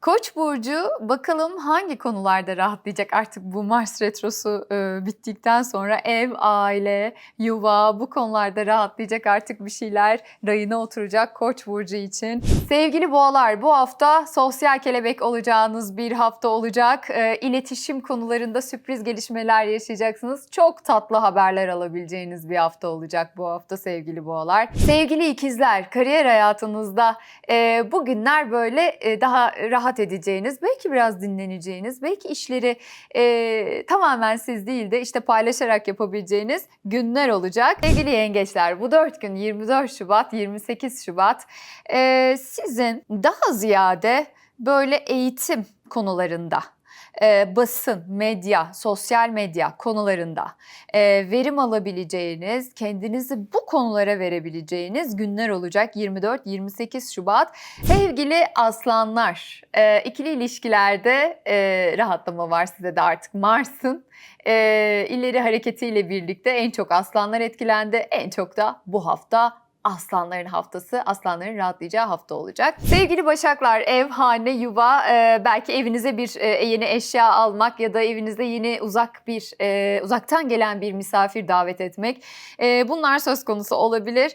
Koç burcu bakalım hangi konularda rahatlayacak artık bu Mars retrosu e, bittikten sonra ev, aile, yuva bu konularda rahatlayacak artık bir şeyler rayına oturacak Koç burcu için. Sevgili boğalar bu hafta sosyal kelebek olacağınız bir hafta olacak. E, iletişim konularında sürpriz gelişmeler yaşayacaksınız. Çok tatlı haberler alabileceğiniz bir hafta olacak bu hafta sevgili boğalar. Sevgili ikizler kariyer hayatınızda e, bugünler böyle e, daha rahat edeceğiniz, belki biraz dinleneceğiniz, belki işleri e, tamamen siz değil de işte paylaşarak yapabileceğiniz günler olacak. Sevgili yengeçler bu 4 gün 24 Şubat, 28 Şubat e, sizin daha ziyade böyle eğitim konularında e, basın, medya, sosyal medya konularında e, verim alabileceğiniz, kendinizi bu konulara verebileceğiniz günler olacak 24-28 Şubat. Sevgili aslanlar, e, ikili ilişkilerde e, rahatlama var size de artık Mars'ın e, ileri hareketiyle birlikte en çok aslanlar etkilendi. En çok da bu hafta Aslanların haftası, aslanların rahatlayacağı hafta olacak. Sevgili Başaklar, ev, hane, yuva, e, belki evinize bir e, yeni eşya almak ya da evinizde yeni uzak bir, e, uzaktan gelen bir misafir davet etmek. E, bunlar söz konusu olabilir.